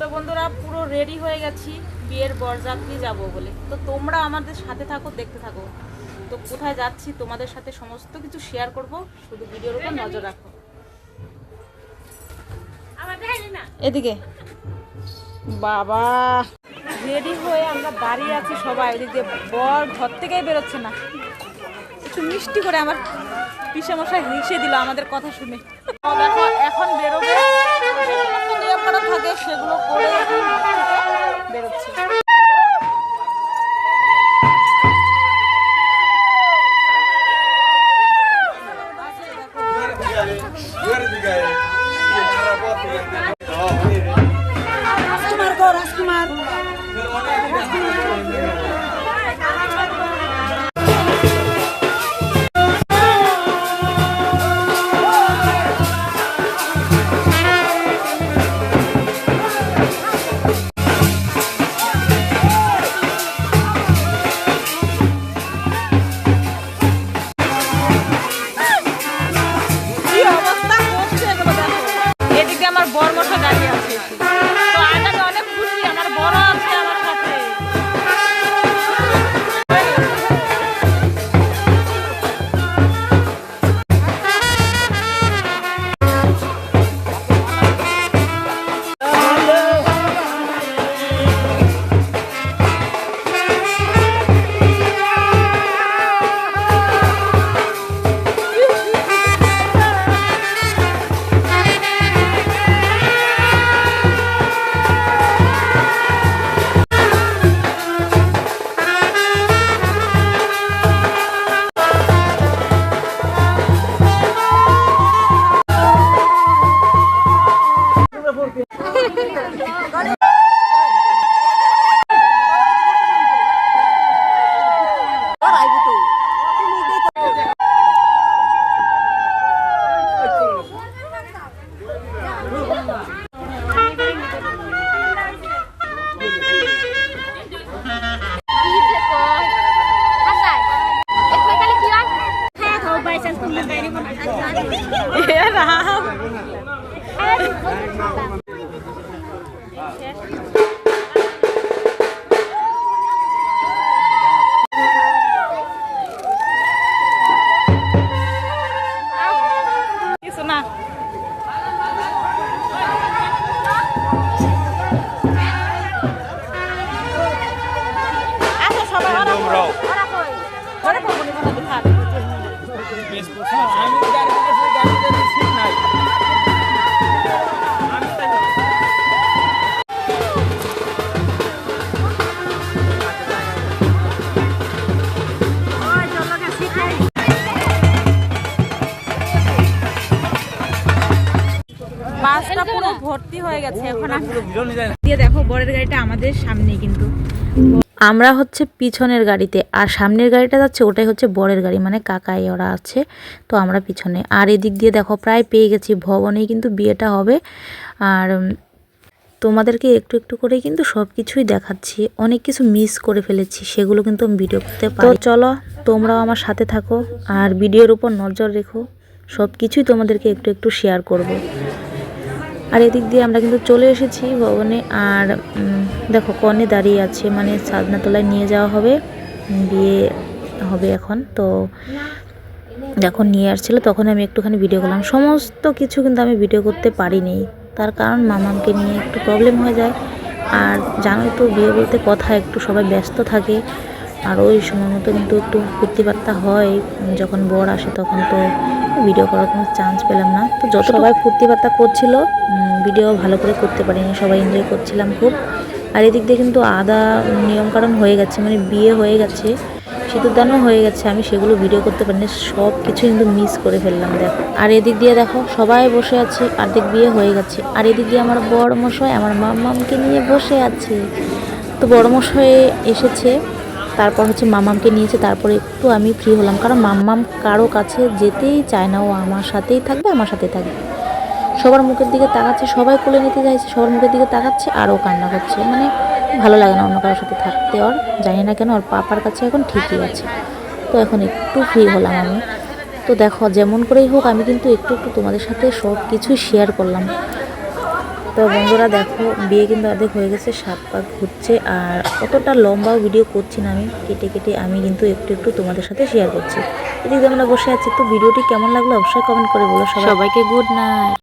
তো বন্ধুরা পুরো রেডি হয়ে গেছি। বিয়ের বরযাত্রী যাব বলে। তো তোমরা আমাদের সাথে থাকো দেখতে থাকো। তো কোথায় যাচ্ছি তোমাদের সাথে সমস্ত কিছু শেয়ার করব। শুধু ভিডিওর উপর নজর রাখো। এদিকে। বাবা! রেডি হয়ে আমরা দাঁড়িয়ে আছি সবাই। ওদিকে বর ঘর থেকেই বেরোচ্ছে না। একটু মিষ্টি করে আমার পিসে মশাই হিসে দিল আমাদের কথা শুনে। দেখো এখন বেরোবে। ভর্তি হয়ে গেছে এখন আমরা- দিয়ে দেখো বরের গাড়িটা আমাদের সামনেই কিন্তু। আমরা হচ্ছে পিছনের গাড়িতে আর সামনের গাড়িটা যাচ্ছে ওটাই হচ্ছে বরের গাড়ি মানে কাকাই ওরা আছে তো আমরা পিছনে। আর এদিক দিয়ে দেখো প্রায় পেয়ে গেছি ভবনেই কিন্তু বিয়েটা হবে। আর তোমাদেরকে একটু একটু করে কিন্তু সব কিছুই দেখাচ্ছি। অনেক কিছু মিস করে ফেলেছি সেগুলো কিন্তু আমি ভিডিও করতে পারি তো চলো তোমরাও আমার সাথে থাকো আর ভিডিওর উপর নজর রেখো। সব কিছুই তোমাদেরকে একটু একটু শেয়ার করব। আর এদিক দিয়ে আমরা কিন্তু চলে এসেছি ভবনে। আর দেখো কনে দাঁড়িয়ে আছে মানে সাজনাতলায় নিয়ে যাওয়া হবে। বিয়ে হবে এখন, তো যখন নিয়ে আসছিল তখন আমি একটুখানি ভিডিও করলাম। সমস্ত কিছু কিন্তু আমি ভিডিও করতে পারিনি। তার কারণ মামামকে নিয়ে একটু প্রবলেম হয়ে যায়। আর জানোই তো, বিয়ে বলতে কথা একটু সবাই ব্যস্ত থাকে। আর ওই সময় মতো কিন্তু একটু ফুর্তিবার্তা হয়। যখন বর আসে তখন তো ভিডিও করার কোনো চান্স পেলাম না। তো যত সবাই ফুর্তিবার্তা করছিল ভিডিও ভালো করে করতে পারিনি, সবাই এনজয় করছিলাম খুব। আর এদিক দিয়ে কিন্তু আদা নিয়মকানুন হয়ে গেছে মানে বিয়ে হয়ে গেছে সিঁদুরদানও হয়ে গেছে, আমি সেগুলো ভিডিও করতে পারিনি, সব কিছু কিন্তু মিস করে ফেললাম, দেখো। আর এদিক দিয়ে দেখো, সবাই বসে আছে, অর্ধেক বিয়ে হয়ে গেছে। আর এদিক দিয়ে আমার বড় মশাই, আমার মামামকে নিয়ে বসে আছে। তো বড় মশাই এসেছে তারপর হচ্ছে মামামকে নিয়েছে, তারপরে একটু আমি ফ্রি হলাম। কারণ মাম্মাম কারও কাছে যেতেই চায় না, ও আমার সাথেই থাকবে, আমার সাথেই থাকবে। সবার মুখের দিকে তাকাচ্ছে, সবাই কোলে নিতে চাইছে, সবার মুখের দিকে তাকাচ্ছে আর ও কান্না করছে। মানে ভালো লাগে না অন্য কারোর সাথে থাকতে ওর জানি না কেন ওর পাপার কাছে এখন ঠিকই আছে। তো এখন একটু ফ্রি হলাম আমি। তো দেখো, যেমন করেই হোক, আমি কিন্তু একটু একটু তোমাদের সাথে সব কিছুই শেয়ার করলাম। তো বন্ধুরা দেখো, বিয়ে কিন্তু অর্ধেক হয়ে গেছে, সাত পাক ঘুরছে, আর অতটা লম্বাও ভিডিও করছি না আমি। কেটে কেটে আমি কিন্তু একটু একটু তোমাদের সাথে শেয়ার করছি। এদিকে আমরা বসে আছি, তো ভিডিওটি কেমন লাগল অবশ্যই কমেন্ট করে বলো সবাইকে গুড নাইট